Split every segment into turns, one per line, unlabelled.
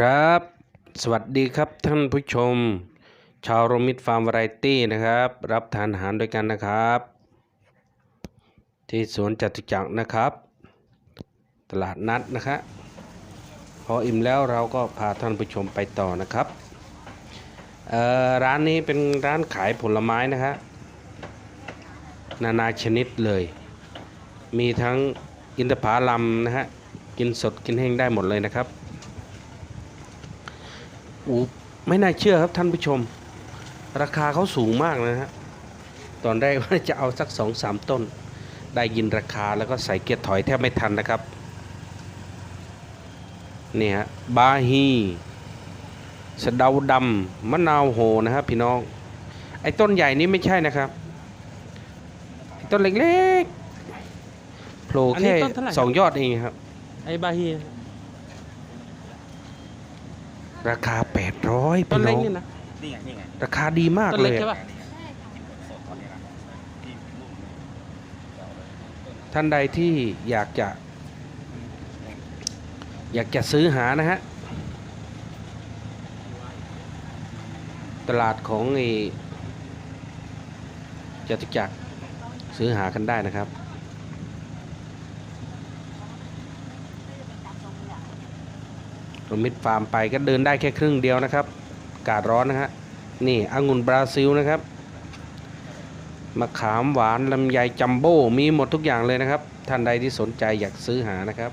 ครับ สวัสดีครับท่านผู้ชม ชาวโรมิตฟาร์มวาไรตี้นะครับ รับทานอาหารด้วยกันนะครับ ที่สวนจตุจักรนะครับ ตลาดนัดนะครับพออิ่มแล้วเราก็พาท่านผู้ชมไปต่อนะครับเออร้านนี้เป็นร้านขายผลไม้นะฮะนานาชนิดเลย มีทั้งอินทผลัมนะฮะกินสดกินแห้งได้หมดเลยนะครับ อูไม่น่าเชื่อครับท่านผู้ชม ราคาเขาสูงมากนะฮะตอนแรกว่าจะเอาสักสองสามต้น ได้ยินราคาแล้วก็ใส่เกียร์ถอยแทบไม่ทันนะครับนี่ฮะบาฮีสะเดาดำมะนาวโหนะครับพี่น้อง ไอ้ต้นใหญ่นี้ไม่ใช่นะครับไอ้ต้นเล็กๆโผล่
อันนี้
แค่
ต้นเท่าไหร่ครับ
สองยอดเองครับ
ไอ้บาฮี
ราคา 800
ต้น
พี่
เล็
น้
ก
อง
นี่นะ
นี่ไงนี่ไง
ราคาดีมาก
ต้น
เล
เล็ก
ย
ใช่
อะ
ปะ
นี่ไงสดตอนนี้นะที่ลูก
ท่านใดที่อยากจะ อยากจะซื้อหานะฮะ ตลาดของไอ้จตุจักรซื้อหากันได้นะครับ โรมิดฟาร์มไปก็เดินได้แค่ครึ่งเดียวนะครับอากาศร้อนนะฮะนี่องุ่นบราซิลนะครับมะขามหวานลำไยจัมโบ้มีหมดทุกอย่างเลยนะครับ ท่านใดที่สนใจอยากซื้อหานะครับ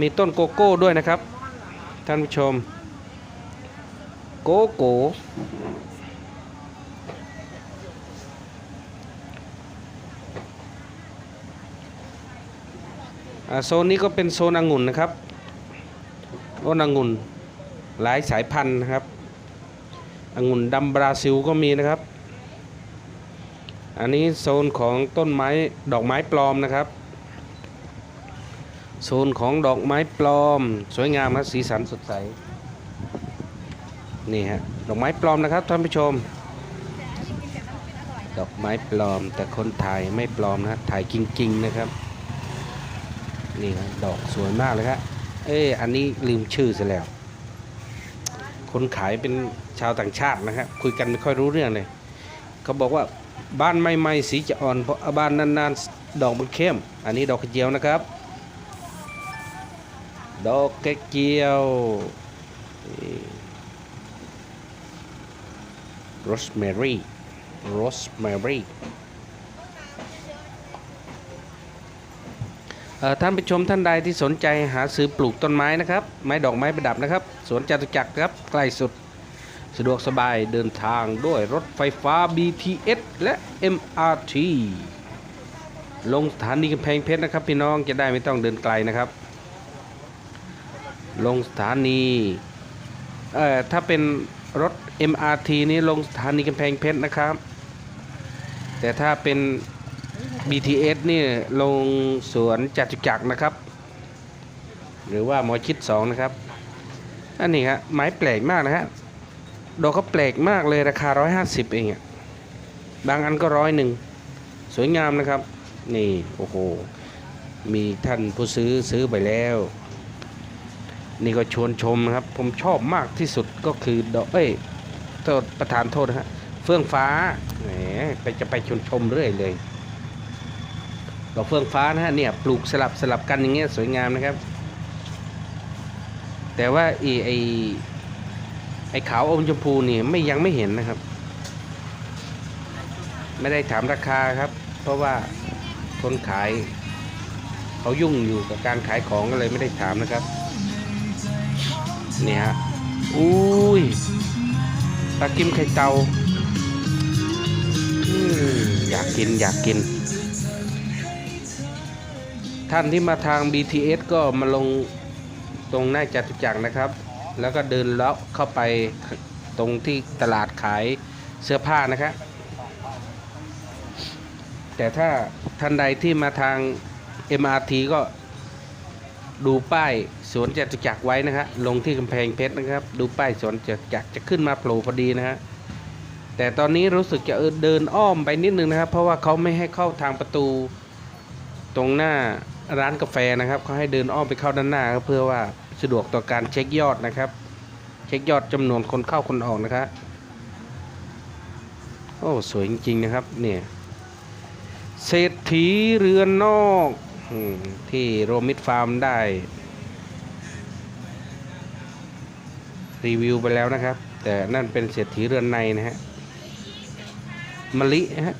มีต้นโกโก้ด้วยนะครับ ท่านผู้ชม โกโก้โซนนี้ก็เป็นโซนองุ่นนะครับโอ้นองุ่นหลายสายพันธุ์นะครับองุ่นดำบราซิลก็มีนะครับ อันนี้โซนของต้นไม้ดอกไม้ปลอมนะครับ โซนของดอกไม้ปลอม สวยงามครับสีสันสดใส นี่ฮะดอกไม้ปลอมนะครับท่านผู้ชม ดอกไม้ปลอม แต่คนถ่ายไม่ปลอมนะถ่ายจริงๆนะครับนี่ครับดอกสวยมากเลยครับเอ้อันนี้ลืมชื่อซะแล้ว คนขายเป็นชาวต่างชาตินะครับคุยกันไม่ค่อยรู้เรื่องเลยเขาบอกว่าบ้านใหม่ๆสีจะอ่อนเพราะบ้านนานๆดอกมันเข้ม อันนี้ดอกกระเจียวนะครับ ดอกกระเจียวโรสแมรี่โรสแมรี่ท่านผู้ชมท่านใดที่สนใจหาซื้อปลูกต้นไม้นะครับ ไม้ดอกไม้ประดับนะครับ สวนจตุจักรครับใกล้สุดสะดวกสบายเดินทางด้วยรถไฟฟ้า BTS และ MRT ลงสถานีกำแพงเพชรนะครับ พี่น้องจะได้ไม่ต้องเดินไกลนะครับ ลงสถานีเอ่อถ้าเป็นรถ MRT นี้ลงสถานีกำแพงเพชรนะครับ แต่ถ้าเป็น BTS นี่ลงสวนจตุจักรนะครับ หรือว่าหมอชิดสองนะครับอันนี้ครับไม้แปลกมากนะฮะดอกเขาแปลกมากเลยราคา 150 เองอะบางอันก็ร้อยหนึ่งสวยงามนะครับ นี่ โอ้โห มีท่านผู้ซื้อซื้อไปแล้ว นี่ก็ชวนชมนะครับ ผมชอบมากที่สุดก็คือดอกเอ้ยโทษประธานโทษนะฮะเฟื่องฟ้าแหมไปจะไปชวนชมเรื่อยเลยดอกเฟื่องฟ้านะฮะเนี่ยปลูกสลับสลับกันอย่างเงี้ยสวยงามนะครับ แต่ว่าไอีไอไอขาวอมชมพูนี่ไม่ยังไม่เห็นนะครับ ไม่ได้ถามราคาครับ เพราะว่าคนขายเขายุ่งอยู่กับการขายของก็เลยไม่ได้ถามนะครับ นี่ฮะอุ้ยปลากิมไข่เตาอยากกินอยากกิน ท่านที่มาทาง BTS ก็มาลงตรงหน้าจัตุจักรนะครับ แล้วก็เดินเลาะเข้าไปตรงที่ตลาดขายเสื้อผ้านะครับ แต่ถ้าท่านใดที่มาทาง MRT ก็ ดูป้ายสวนจตุจักรไว้นะฮะลงที่กำแพงเพชรนะครับ ดูป้ายสวนจตุจักรจะขึ้นมาโผล่พอดีนะฮะแต่ตอนนี้รู้สึกจะเดินอ้อมไปนิดนึงนะครับ เพราะว่าเขาไม่ให้เข้าทางประตูตรงหน้าร้านกาแฟนะครับเขาให้เดินอ้อมไปเข้าด้านหน้าเพื่อว่าสะดวกต่อการเช็คยอดนะครับ เช็คยอดจำนวนคนเข้าคนออกนะครับโอ้สวยจริงๆนะครับเนี่ยเศรษฐีเรือนนอก ที่โรมิดฟาร์มได้ รีวิวไปแล้วนะครับ แต่นั่นเป็นเศรษฐีเรือนในนะฮะมะลิฮะ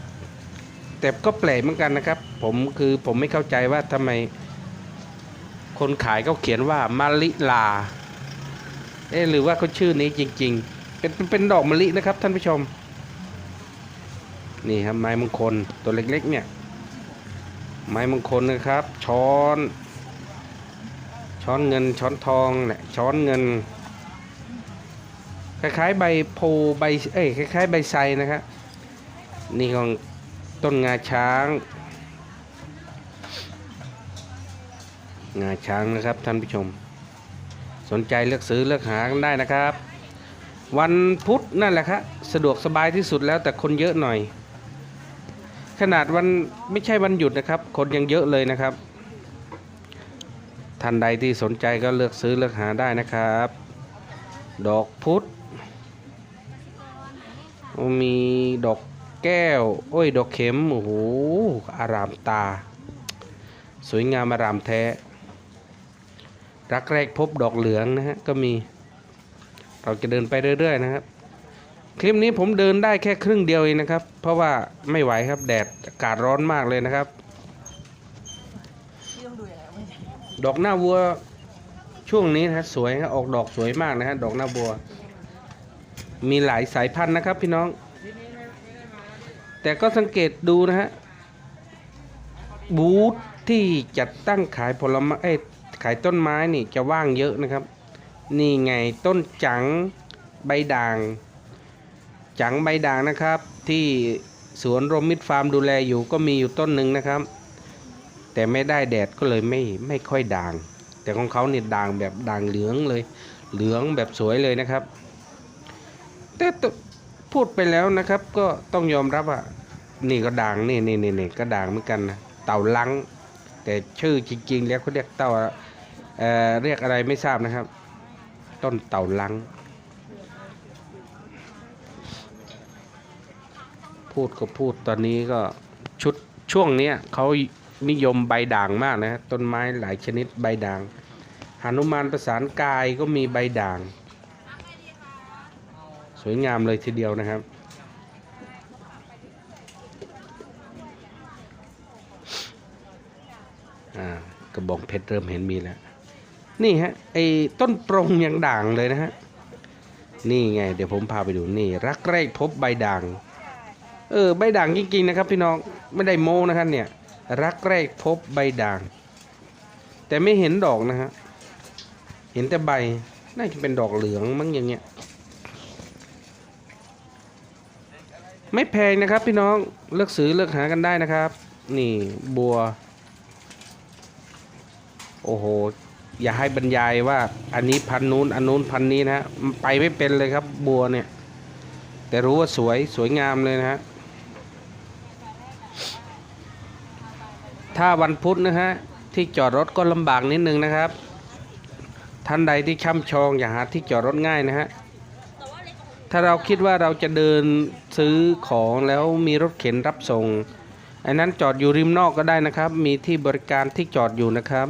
แต่ก็แปลกเหมือนกันนะครับ ผมคือผมไม่เข้าใจว่าทำไม คนขายเขาเขียนว่ามาลิลา เอ๊หรือว่าเขาชื่อนี้จริง ๆ เป็นเป็นเป็นดอกมะลินะครับท่านผู้ชม นี่ครับไม้มงคลตัวเล็กๆเนี่ย ไม้มงคลนะครับ ช้อน ช้อนเงินช้อนทองเนี่ยช้อนเงิน คล้ายๆใบโพใบเอ้ยคล้ายๆ ใบไทรนะครับนี่ของต้นงาช้าง งาช้างนะครับท่านผู้ชม สนใจเลือกซื้อเลือกหากันได้นะครับ วันพุธนั่นแหละครับสะดวกสบายที่สุดแล้วแต่คนเยอะหน่อย ขนาดวันไม่ใช่วันหยุดนะครับ คนยังเยอะเลยนะครับ ท่านใดที่สนใจก็เลือกซื้อเลือกหาได้นะครับ ดอกพุธมีดอกแก้ว โอ้ย ดอกเข็ม โอ้โห อารามตา สวยงามอารามแท้ รักแรกพบดอกเหลืองนะฮะ ก็มี เราจะเดินไปเรื่อย ๆ นะครับ คลิปนี้ผมเดินได้แค่ครึ่งเดียวเองนะครับ เพราะว่าไม่ไหวครับแดดอากาศร้อนมากเลยนะครับ
ด
อกหน้าวัวช่วงนี้นะสวยครับออกดอกสวยมากนะฮะดอกหน้าบัว มีหลายสายพันธุ์นะครับ พี่น้อง แต่ก็สังเกตดูนะฮะบูธที่จัดตั้งขายผลไม้ขายต้นไม้นี่จะว่างเยอะนะครับ นี่ไงต้นจังใบด่าง จังใบด่างนะครับ ที่สวนรมมิตรฟาร์มดูแลอยู่ก็มีอยู่ต้นหนึ่งนะครับ แต่ไม่ได้แดดก็เลยไม่ไม่ค่อยด่าง แต่ของเขาเนี่ยด่างแบบด่างเหลืองเลย เหลืองแบบสวยเลยนะครับ แต่ตพูดไปแล้วนะครับ ก็ต้องยอมรับว่านี่ก็ด่างนี่นี่นี่นี่ก็ด่างเหมือนกันนะเต่าลังแต่ชื่อจริง ๆ แล้วเขาเรียกเต่าเออเรียกอะไรไม่ทราบนะครับ ต้นเต่าลัง พูดก็พูดตอนนี้ก็ชุดช่วงเนี้ยเขานิยมใบด่างมากนะต้นไม้หลายชนิดใบด่างหนุมานประสานกายก็มีใบด่าง สวยงามเลยทีเดียวนะครับอ่ากระบองเพชรเริ่มเห็นมีแล้ว นี่ฮะไอ้ต้นปรงยังด่างเลยนะฮะ นี่ไง เดี๋ยวผมพาไปดูนี่ รักแรกพบใบด่าง เออใบด่างจริงๆนะครับ พี่น้องไม่ได้โม้นะครับเนี่ย รักแรกพบใบด่าง แต่ไม่เห็นดอกนะฮะเห็นแต่ใบน่าจะเป็นดอกเหลืองมั้งอย่างเงี้ย ไม่แพงนะครับ พี่น้องเลือกซื้อเลือกหากันได้นะครับ นี่บัว โอ้โหอย่าให้บรรยายว่าอันนี้พันนู้นอันนู้นพันนี้นะฮะไปไม่เป็นเลยครับบัวเนี่ย แต่รู้ว่าสวยสวยงามเลยนะฮะ ถ้าวันพุธนะฮะที่จอดรถก็ลำบากนิดนึงนะครับ ท่านใดที่ช่ำชองอย่าหาที่จอดรถง่ายนะฮะถ้าเราคิดว่าเราจะเดินซื้อของแล้วมีรถเข็นรับส่งอันนั้นจอดอยู่ริมนอกก็ได้นะครับ มีที่บริการที่จอดอยู่นะครับ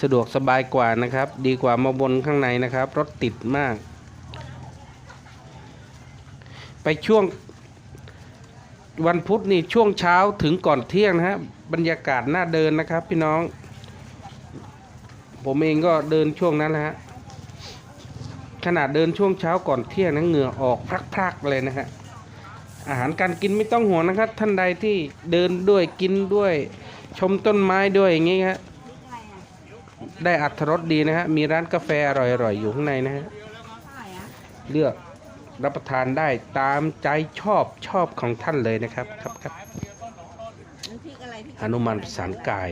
สะดวกสบายกว่านะครับ ดีกว่ามาบนข้างในนะครับ รถติดมาก ไปช่วง วันพุธนี่ช่วงเช้าถึงก่อนเที่ยงนะฮะบรรยากาศน่าเดินนะครับ พี่น้อง ผมเองก็เดินช่วงนั้นแหละฮะขนาดเดินช่วงเช้าก่อนเที่ยงนะเหงื่อออกพรักๆเลยนะฮะอาหารการกินไม่ต้องห่วงนะครับ ท่านใดที่เดินด้วยกินด้วย ชมต้นไม้ด้วยอย่างงี้ฮะได้อัตรสดีนะฮะมีร้านกาแฟอร่อยๆอยู่ข้างในนะฮะเลือก รับประทานได้ตามใจชอบชอบของท่านเลยนะครับครับครับ
น้ำพริกอะไรพริก
อนุมานประสานกาย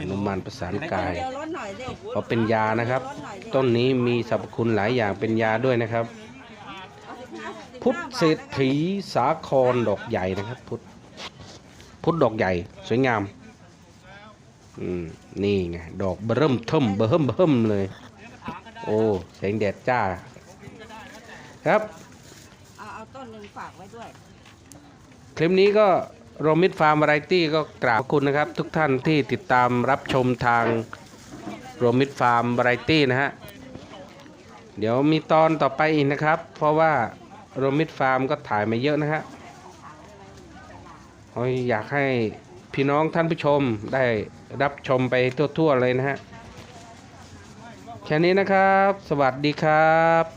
อนุมานประสานกาย
เดียวลดหน่อยดิ
เพราะเป็นยานะครับ ต้นนี้มีสรรพคุณหลายอย่างเป็นยาด้วยนะครับ
เอาสิบห้าสิบห้า
พุทธ
บาท
เศรษฐีสาครดอกใหญ่นะครับ พุทธพุทธดอกใหญ่ สวยงาม อืมนี่ไงดอกเบิ่มเทิมเบิ่มเบิ่มเลย โอ้แสงแดดจ้า ครับ
เอาเอาต้นหนึ่งฝากไว้ด้วย
คลิปนี้ก็โรมิดฟาร์ม a ไรตี้ก็กราบขอบคุณนะครับ ทุกท่านที่ติดตามรับชมทางโรมิดฟาร์ม a ไรตี้นะฮะ เดี๋ยวมีตอนต่อไปอีกนะครับ เพราะว่าโรมิดฟาร์มก็ถ่ายมาเยอะนะฮะโอ้ยอยากให้พี่น้องท่านผู้ชมได้ รับชมไปทั่ว ๆ เลยนะฮะ แค่นี้นะครับ สวัสดีครับ